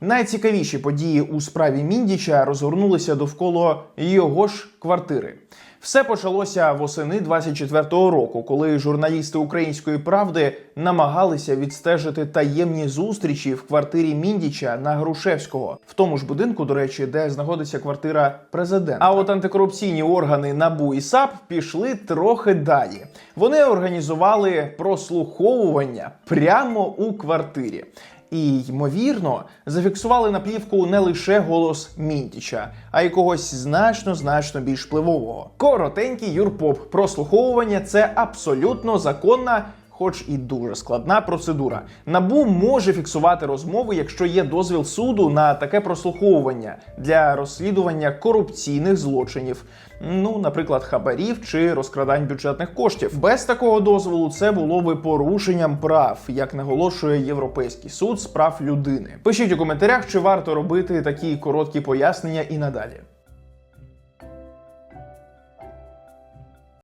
Найцікавіші події у справі Міндіча розгорнулися довкола його ж квартири. Все почалося восени 24-го року, коли журналісти української правди намагалися відстежити таємні зустрічі в квартирі Міндіча на Грушевського, в тому ж будинку, до речі, де знаходиться квартира президента. А от антикорупційні органи НАБУ і САП пішли трохи далі. Вони організували прослуховування прямо у квартирі. І ймовірно зафіксували на плівку не лише голос Мінтіча, а й когось значно значно більш впливового. Коротенький юрпоп. Прослуховування це абсолютно законна. Хоч і дуже складна процедура. Набу може фіксувати розмови, якщо є дозвіл суду на таке прослуховування для розслідування корупційних злочинів, ну, наприклад, хабарів чи розкрадань бюджетних коштів. Без такого дозволу це було би порушенням прав, як наголошує Європейський суд з прав людини. Пишіть у коментарях, чи варто робити такі короткі пояснення і надалі.